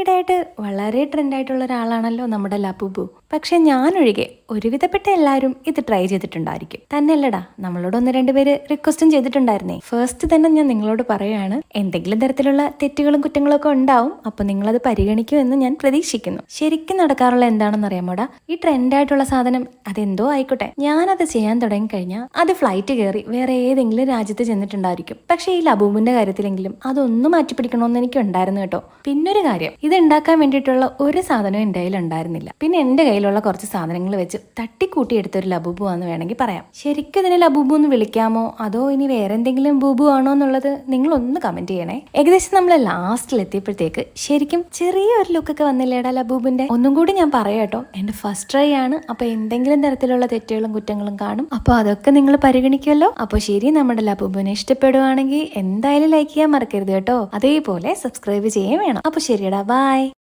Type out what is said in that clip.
ഈയിടെയായിട്ട് വളരെ ട്രെൻഡായിട്ടുള്ള ഒരാളാണല്ലോ നമ്മുടെ ലബുബു പക്ഷെ ഞാനൊഴികെ ഒരുവിധപ്പെട്ട എല്ലാവരും ഇത് ട്രൈ ചെയ്തിട്ടുണ്ടായിരിക്കും. തന്നെയല്ലടാ നമ്മളോട് ഒന്ന് രണ്ട് പേര് റിക്വസ്റ്റും ചെയ്തിട്ടുണ്ടായിരുന്നേ. ഫസ്റ്റ് തന്നെ ഞാൻ നിങ്ങളോട് പറയുകയാണ് എന്തെങ്കിലും തരത്തിലുള്ള തെറ്റുകളും കുറ്റങ്ങളും ഒക്കെ ഉണ്ടാവും അപ്പൊ നിങ്ങളത് പരിഗണിക്കുമെന്ന് ഞാൻ പ്രതീക്ഷിക്കുന്നു. ശരിക്കും നടക്കാറുള്ള എന്താണെന്ന് അറിയാമോടാ? ഈ ട്രെൻഡായിട്ടുള്ള സാധനം അതെന്തോ ആയിക്കോട്ടെ. ഞാനത് ചെയ്യാൻ തുടങ്ങിക്കഴിഞ്ഞാൽ അത് ഫ്ലൈറ്റ് കയറി വേറെ ഏതെങ്കിലും രാജ്യത്ത് ചെന്നിട്ടുണ്ടായിരിക്കും. പക്ഷേ ഈ ലബൂബിന്റെ കാര്യത്തിലെങ്കിലും അതൊന്നും മാറ്റി പിടിക്കണമെന്ന് എനിക്ക് ഉണ്ടായിരുന്നു കേട്ടോ. പിന്നൊരു കാര്യം ഇത് ഉണ്ടാക്കാൻ വേണ്ടിയിട്ടുള്ള ഒരു സാധനവും എന്റെ കയ്യിൽ ഉണ്ടായിരുന്നില്ല. പിന്നെ എന്റെ കയ്യിലുള്ള കുറച്ച് സാധനങ്ങൾ വെച്ച് തട്ടിക്കൂട്ടി എടുത്ത ഒരു ലബൂബു ആണെന്ന് വേണമെങ്കിൽ പറയാം. ശരിക്കും ഇതിനെ ലബൂബു എന്ന് വിളിക്കാമോ? അതോ ഇനി വേറെ എന്തെങ്കിലും ബൂബു ആണോ എന്നുള്ളത് നിങ്ങൾ ഒന്ന് കമന്റ് ചെയ്യണേ. ഏകദേശം നമ്മൾ ലാസ്റ്റിൽ എത്തിയപ്പോഴത്തേക്ക് ശരിക്കും ചെറിയൊരു ലുക്കൊക്കെ വന്നില്ലേടാ ലബൂബിന്റെ ഒന്നും കൂടി ഞാൻ പറയാം കേട്ടോ. എന്റെ ഫസ്റ്റ് ട്രൈ ആണ്. അപ്പോൾ എന്തെങ്കിലും തരത്തിലുള്ള തെറ്റുകളും കുറ്റങ്ങളും കാണും. അപ്പോൾ അതൊക്കെ നിങ്ങൾ പരിഗണിക്കുമല്ലോ. അപ്പോൾ ശരി നമ്മുടെ ലബൂബിനെ ഇഷ്ടപ്പെടുവാണെങ്കിൽ എന്തായാലും ലൈക്ക് ചെയ്യാൻ മറക്കരുത് കേട്ടോ. അതേപോലെ സബ്സ്ക്രൈബ് ചെയ്യുകയും വേണം. അപ്പോൾ ശരിയടാ ബൈ Bye.